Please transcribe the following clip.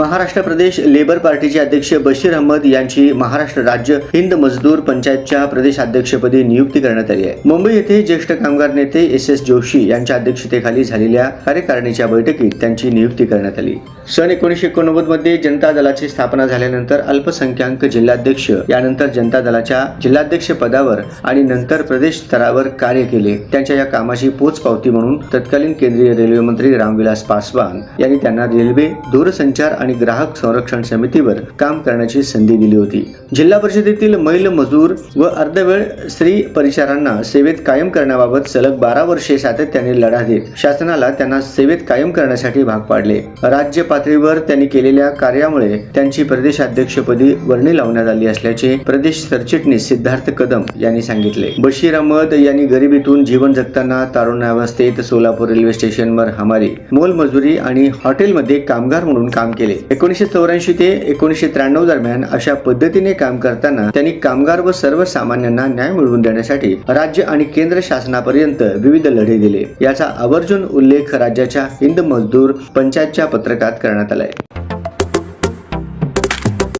महाराष्ट्र प्रदेश labour पार्टीचे अध्यक्ष बशीर अहमद यांची महाराष्ट्र राज्य हिंद मजदूर पंचायतच्या प्रदेशाध्यक्षपदी नियुक्ती करण्यात आली आहे. मुंबई येथे ज्येष्ठ कामगार नेते एस एस जोशी यांच्या अध्यक्षतेखाली झालेल्या कार्यकारिणीच्या बैठकीत त्यांची नियुक्ती करण्यात आली. सन एकोणीसशे एकोणनव्वदमध्ये जनता दलाची स्थापना झाल्यानंतर अल्पसंख्याक जिल्हाध्यक्ष यानंतर जनता दलाच्या जिल्हाध्यक्ष पदावर आणि नंतर प्रदेश स्तरावर कार्य केले. त्यांच्या या कामाची पोचपावती म्हणून तत्कालीन केंद्रीय रेल्वे मंत्री रामविलास पासवान यांनी त्यांना रेल्वे दूरसंचार आणि ग्राहक संरक्षण समितीवर काम करण्याची संधी दिली होती. जिल्हा परिषदेतील मैल मजूर व अर्धवेळ स्त्री परिचारांना सेवेत कायम करण्याबाबत सलग बारा वर्षे सातत्याने लढा देत शासनाला त्यांना सेवेत कायम करण्यासाठी भाग पाडले. राज्य पातळीवर त्यांनी केलेल्या कार्यामुळे त्यांची प्रदेशाध्यक्षपदी वर्णी लावण्यात आली असल्याचे प्रदेश सरचिटणीस सिद्धार्थ कदम यांनी सांगितले. बशीर अहमद यांनी गरिबीतून जीवन जगताना तारुण्यावस्थेत सोलापूर रेल्वे स्टेशनवर हमारी मोलमजुरी आणि हॉटेलमध्ये कामगार म्हणून काम केले. एकोणीसशे चौऱ्याऐंशी ते एकोणीसशे त्र्याण्णव दरम्यान अशा पद्धतीने काम करताना त्यांनी कामगार व सर्वसामान्यांना न्याय मिळवून देण्यासाठी राज्य आणि केंद्र शासनापर्यंत विविध लढे दिले. याचा आवर्जून उल्लेख राज्याच्या हिंद मजदूर पंचायतच्या पत्रकात करण्यात आलाय.